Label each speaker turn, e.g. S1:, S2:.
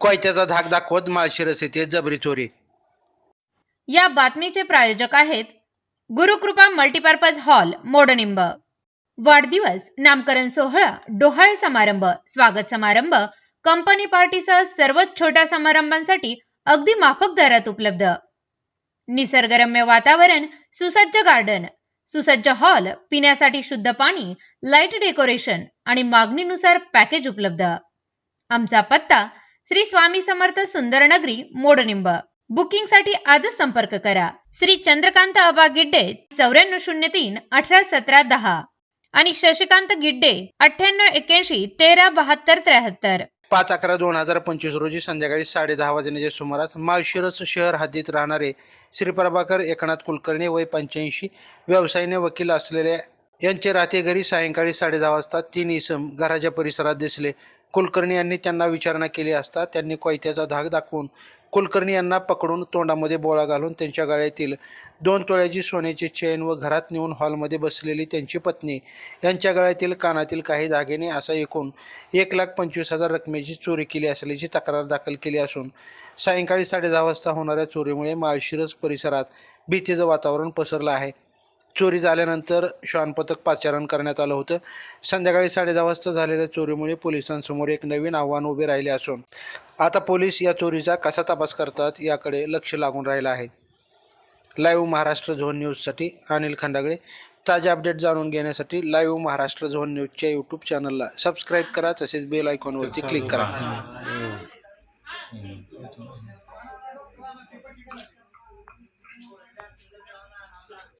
S1: कोयत्याचा धाक दाखवत माळशिरस येथे जबरी चोरी.
S2: या बातमीचे प्रायोजक आहेत गुरुकृपा मल्टीपर्पज हॉल मोडनिंब. वाढदिवस नामकरण सोहळा डोहाळे समारंभ स्वागत समारंभ कंपनी पार्टीसह सर्वच छोट्या समारंभांसाठी अगदी माफक दरात उपलब्ध. निसर्गरम्य वातावरण सुसज्ज गार्डन सुसज्ज हॉल पिण्यासाठी शुद्ध पाणी लाइट डेकोरेशन आणि मागणीनुसार पॅकेज उपलब्ध. आमचा पत्ता श्री स्वामी समर्थ सुंदर नगरी मोडनिंब. बुकिंगसाठी आजच संपर्क करा. श्री चंद्रकांत अबा गिड्डे चौऱ्याण्णव शून्य तीन अठरा सतरा दहा. आणि शशिकांत गिड्डे अठ्ठ्याण्णव एक्याऐंशी तेरा बहात्तर त्र्याहत्तर.
S1: पाच अकरा दोन हजार पंचवीस रोजी संध्याकाळी साडे दहा वाजण्याच्या सुमारास माळशिरस शहर हद्दीत राहणारे श्री प्रभाकर एकनाथ कुलकर्णी वय पंच्याऐंशी व्यवसायाने वकील असलेल्या यांचे राहते घरी सायंकाळी साडे दहा वाजता तीन इसम घराच्या परिसरात दिसले. कुलकर्णी यांनी त्यांना विचारणा केली असता त्यांनी कोयत्याचा धाक दाखवून कुलकर्णी यांना पकडून तोंडामध्ये बोळा घालून त्यांच्या गळ्यातील दोन तोळ्याची सोन्याची चेन व घरात नेऊन हॉलमध्ये बसलेली त्यांची पत्नी यांच्या गळ्यातील कानातील काही दागिने असा एकूण एक लाख पंचवीस हजार रकमेची चोरी केली असल्याची तक्रार दाखल केली असून सायंकाळी साडेदहा वाजता होणाऱ्या चोरीमुळे माळशिरस परिसरात भीतीचं वातावरण पसरलं आहे. चोरी झाल्यानंतर श्वानपथक पाचारण करण्यात आलं होतं. संध्याकाळी साडे दहा वाजता झालेल्या चोरीमुळे पोलिसांसमोर एक नवीन आव्हान उभे राहिले असून आता पोलीस या चोरीचा कसा तपास करतात याकडे लक्ष लागून राहिलं आहे. लाईव्ह महाराष्ट्र झोन न्यूजसाठी अनिल खंडागळे. ताजे अपडेट जाणून घेण्यासाठी लाईव्ह महाराष्ट्र झोन न्यूजच्या यूट्यूब चॅनलला सबस्क्राईब करा तसेच बेल आयकॉनवरती क्लिक करा.